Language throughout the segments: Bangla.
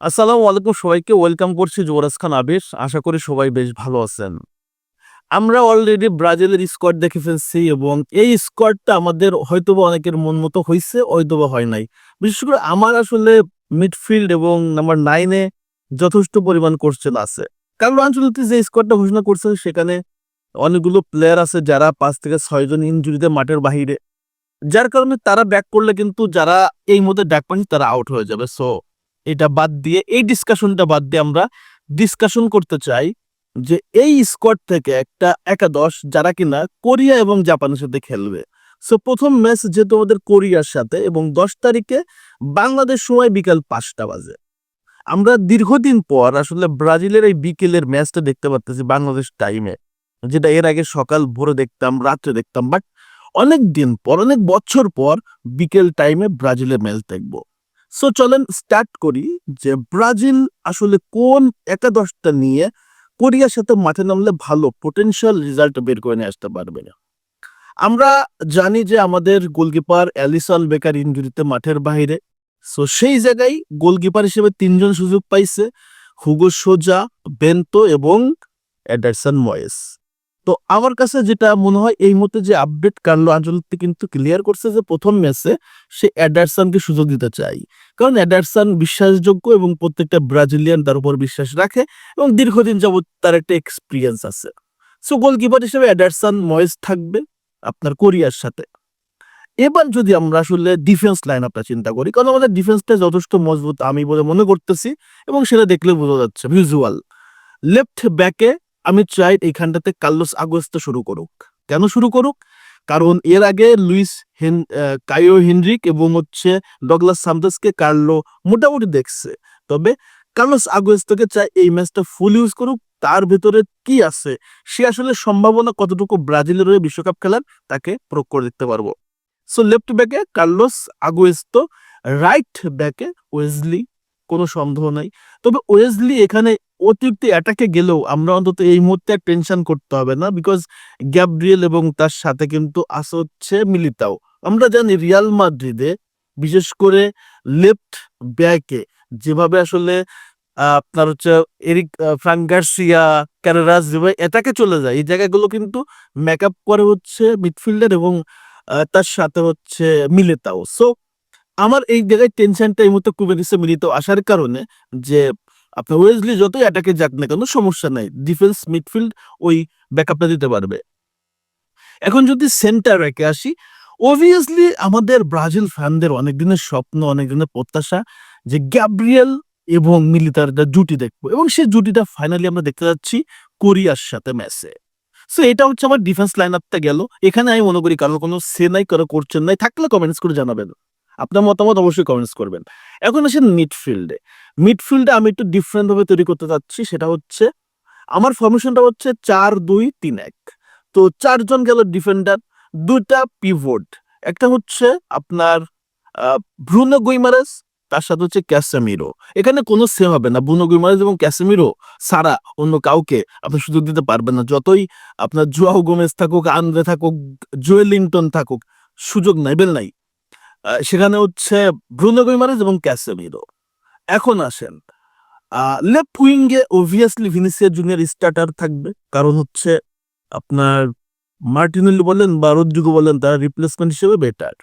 আসসালামু আলাইকুম সবাইকে, ওয়েলকাম করছি যুবরাজ খান আবির। আশা করি সবাই বেশ ভালো আছেন। আমরা অলরেডি ব্রাজিলের স্কোয়াড দেখে ফেলছি এবং এই স্কোয়াডটা আমাদের হয়তোবা অনেকের মন মতো হয়েছে হয়তোবা হয় নাই। বিশেষ করে আমার আসলে মিডফিল্ড এবং নাম্বার নাইনে যথেষ্ট পরিমাণ কোশ্চেন আছে। কারণ আঞ্চলিক যে স্কোয়াডটা ঘোষণা করছে সেখানে অনেকগুলো প্লেয়ার আছে যারা পাঁচ থেকে ছয়জন ইনজুরিতে মাঠের বাহিরে। যার কারণে তারা ব্যাক করলে কিন্তু যারা এই মধ্যে ডাক পাচ্ছে তারা আউট হয়ে যাবে। সো এটা বাদ দিয়ে, এই ডিসকাশনটা বাদ দিয়ে আমরা ডিসকাশন করতে চাই যে এই স্কোয়াড থেকে একটা একাদশ যারা কিনা কোরিয়া এবং জাপানের সাথে খেলবে। সো প্রথম ম্যাচ যেহেতু আমাদের কোরিয়ার সাথে এবং দশ তারিখে বাংলাদেশ সময় বিকাল পাঁচটা বাজে। আমরা দীর্ঘদিন পর আসলে ব্রাজিলের এই বিকেলের ম্যাচটা দেখতে পারতেছি বাংলাদেশ টাইমে যেটা এর আগে সকাল ভোরে দেখতাম, রাত্রে দেখতাম বাট অনেক দিন পর, অনেক বছর পর বিকেল টাইমে ব্রাজিলের ম্যাচ দেখব। সো চলেন স্টার্ট করি যে ব্রাজিল আসলে কোন একাদশটা নিয়ে কোরিয়ার সাথে মাঠে নামলে ভালো পোটেনশিয়াল রেজাল্ট বের করে নিয়ে আসতে পারবে? না আমরা জানি যে আমাদের গোলকিপার অ্যালিসন বেকার ইঞ্জুরিতে মাঠের বাইরে। সো সেই জায়গায় গোলকিপার হিসেবে তিনজন সুযোগ পাইছে, হুগো সোজা, বেন্তো এবং অ্যাডারসন ময়েস। তো আমার কাছে যেটা মনে হয় এই মুহূর্তে যে আপডেট কার্লো আঞ্চলিক কিন্তু ক্লিয়ার করছে যে প্রথম ম্যাচে সে অ্যাডারসনকে সুযোগ দিতে চাই। কারণ অ্যাডারসন বিশ্বাসযোগ্য এবং প্রত্যেকটা ব্রাজিলিয়ান তার উপর বিশ্বাস রাখে এবং দীর্ঘদিন যাবত তার একটা এক্সপিরিয়েন্স আছে। সো গোলকিপার হিসেবে অ্যাডারসন ময়েস থাকবে আপনার কোরিয়ার সাথে। এবার যদি আমরা আসলে ডিফেন্স লাইন আপটা চিন্তা করি, কারণ আমাদের ডিফেন্সটা যথেষ্ট মজবুত আমি বলে মনে করতেছি এবং সেটা দেখলে বোঝা যাচ্ছে ভিজুয়াল লেফট ব্যাকে আমি চাই এইখানটাতে কার্লোস আগস্ত শুরু করুক। কেন শুরু করুক? কারণ এর আগে লুইস হেন কায়ো হেনরিক এবং হচ্ছে ডগলাস সামদাসকে কার্লো মোটামুটি দেখছে। তবে কার্লোস আগস্টকে চাই এই ম্যাচটা ফুল ইউজ করুক, তার ভেতরে কি আছে? সে আসলে সম্ভাবনা কতটুকু ব্রাজিলের হয়ে বিশ্বকাপ খেলার, তাকে প্রয়োগ করে দেখতে পারব। সো লেফট ব্যাকে কার্লোস আগুয়েস্তো রাইট ব্যাকে ওয়েজলি কোনো সন্দেহ নাই। তবে ওয়েজলি এখানে অতিরিক্ত অ্যাটাকে গেলেও আমরা অন্তত এই মুহূর্তে টেনশন করতে হবে না বিকজ গ্যাব্রিয়েল এবং তার সাথে কিন্তু আছে হচ্ছে মিলিতাও। আমরা জানি রিয়াল মাদ্রিদে বিশেষ করে লেফট ব্যাকে যেভাবে আসলে আপনার হচ্ছে এরিক ফ্রাঙ্ক গার্সিয়া ক্যারেরাস যেভাবে এটাকে চলে যায়, এই জায়গাগুলো কিন্তু মেকআপ করে হচ্ছে মিডফিল্ডার এবং তার সাথে হচ্ছে মিলিতাও। সো আমার এই জায়গায় টেনশনটা এই মুহূর্তে কমে দিচ্ছে মিলিত আসার কারণে যে আপনার ওয়েজলি যতই অ্যাটাকে যাক না কেন সমস্যা নাই। ডিফেন্স মিডফিল্ড ওই ব্যাকআপটা দিতে পারবে। এখন যদি সেন্টার রেখে আসি অবভিয়াসলি আমাদের ব্রাজিল ফ্যানদের অনেক দিনের স্বপ্ন অনেক দিনের প্রত্যাশা যে গ্যাব্রিয়েল এবং মিলিতার জুটি দেখব। এবং সেই জুটিটা ফাইনালি আমরা দেখতে যাচ্ছি কোরিয়ার সাথে ম্যাচে সো এটা হচ্ছে আমার ডিফেন্স লাইন আপটা গেল। এখানে আমি মনে করি কারণ কোনো সে নাই কারও করছেন নাই, থাকলে কমেন্টস করে জানাবেন। আপনার মতামত অবশ্যই কমেন্টস করবেন। এখন আসেন মিডফিল্ডে মিডফিল্ডে আমি একটু ডিফারেন্ট ভাবে তৈরি করতে চাচ্ছি, সেটা হচ্ছে আমার ফরমেশনটা হচ্ছে চার দুই তিন এক। তো চারজন গেল ডিফেন্ডার দুটা পিভোট একটা হচ্ছে আপনার ব্রুনো গুইমারেস, তার সাথে হচ্ছে ক্যাসেমিরো। এখানে কোনো সে হবে না। ব্রুনো গুইমারেস এবং ক্যাসেমিরো সারা অন্য কাউকে আপনি সুযোগ দিতে পারবেন না। যতই আপনার জুয়াও গোমেজ থাকুক, আন্দ্রে থাকুক, জুয়েলিংটন থাকুক, সুযোগ নাই, বেল নাই। সেখানে হচ্ছে ব্রুনো গুইমারেস এবং ক্যাসেমিরো। এখন আসেন লেফট উইঙ্গে অবভিয়াসলি ভিনিসিয়া জুনিয়র স্টার্টার থাকবে, কারণ হচ্ছে আপনার মার্টিনেলি বলেন বা রদ্রিগো বলেন, তারা রিপ্লেসমেন্ট হিসেবে বেটার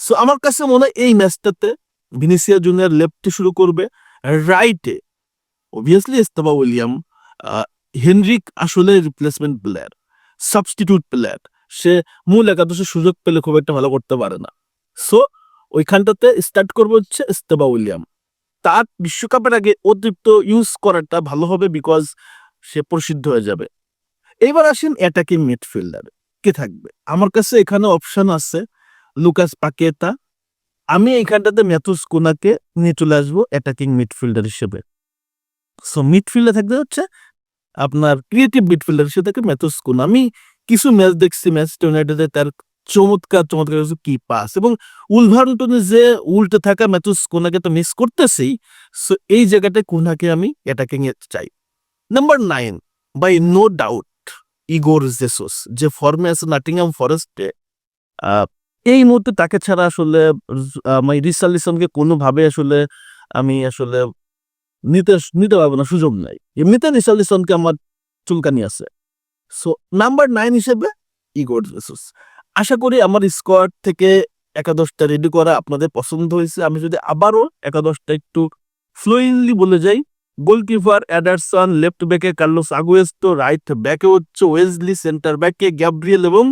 সো আমার কাছে মনে হয় এই ম্যাচটাতে ভিনিসিয়া জুনিয়র লেফটে শুরু করবে রাইটে অবভিয়াসলি এস্তাবা উইলিয়াম হেনরিক আসলে রিপ্লেসমেন্ট প্লেয়ার সাবস্টিটিউট প্লেয়ার সে মূল একাদশে সুযোগ পেলে খুব একটা ভালো করতে পারে না। সো ওইখানটাতে স্টার্ট করব হচ্ছে এস্তেবা উইলিয়াম তার বিশ্বকাপের আগে অতিরিক্ত ইউজ করাটা ভালো হবে বিকজ সে প্রসিদ্ধ হয়ে যাবে। এবার আসেন অ্যাটাকিং মিডফিল্ডার কে থাকবে? আমার কাছে এখানে অপশন আছে লুকাস পাকেতা আমি এইখানটাতে ম্যাথুস কোনাকে নিয়ে চলে আসব অ্যাটাকিং মিডফিল্ডার হিসেবে। সো মিডফিল্ডে থাকতে হচ্ছে আপনার ক্রিয়েটিভ মিডফিল্ডার হিসেবে থাকে ম্যাথুস কোনা আমি কিছু ম্যাচ দেখছি ম্যাচেস্টার ইউনাইটেডে তার চমৎকার চমৎকার কিছু কি পাস এবং উলভারটনে যে উল্টে থাকা ম্যাথুস কোনাকে তো মিস করতেছি সো এই জায়গাটায় কোনাকে আমি অ্যাটাকিং এ চাই। Number nine by no doubt Igor Jesus যে ফর্মে আছে নাটিংহাম ফরেস্টে এই মুহূর্তে তাকে ছাড়া আসলে আমি রিসালিসনকে কোনোভাবে আসলে আমি আসলে নিতে নিতে পারব না, সুযোগ নাই। এমনিতে রিসালিসনকে আমার চুলকানি আছে। সো নাম্বার নাইন হিসেবে ইগোর জেসুস আশা করি আমার স্কোয়াড থেকে একাদশটা রেডি করা আপনাদের পছন্দ হয়েছে। আমি যদি আবারও একাদশটা একটু ফ্লুয়েন্টলি বলে যাই গোলকিপার অ্যাডারসন লেফট ব্যাকে কার্লোস আগুয়েস্তো রাইট ব্যাকে হচ্ছে ওয়েজলি সেন্টার ব্যাকে গ্যাব্রিয়েল এবং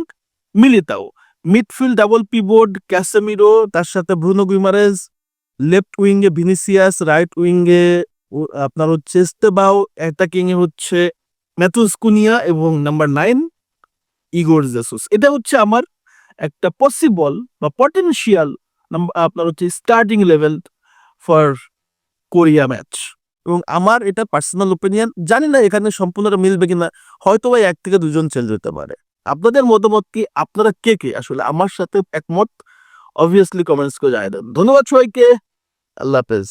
Militao. Midfield double pivot Casemiro তার সাথে ব্রুনো গুইমারেজ লেফট উইঙ্গে ভিনিসিয়াস রাইট উইঙ্গে আপনার হচ্ছে স্তেবাও অ্যাটাকিংয়ে হচ্ছে ম্যাথুস কুনিয়া এবং নাম্বার নাইন ইগোর জেসুস এটা হচ্ছে আমার একটা পসিবল বা পটেনশিয়াল আপনার হচ্ছে starting level for Korea match এবং আমার এটা পার্সোনাল ওপিনিয়ন জানি না এখানে সম্পূর্ণটা মিলবে কিনা, হয়তো বা এক থেকে দুজন চেঞ্জ হতে পারে। আপনাদের মতামত কি? আপনারা কে কে? আসলে আমার সাথে একমত অবভিয়াসলি কমেন্টস করে জানিয়ে দেন ধন্যবাদ সবাইকে, আল্লাহ হাফেজ।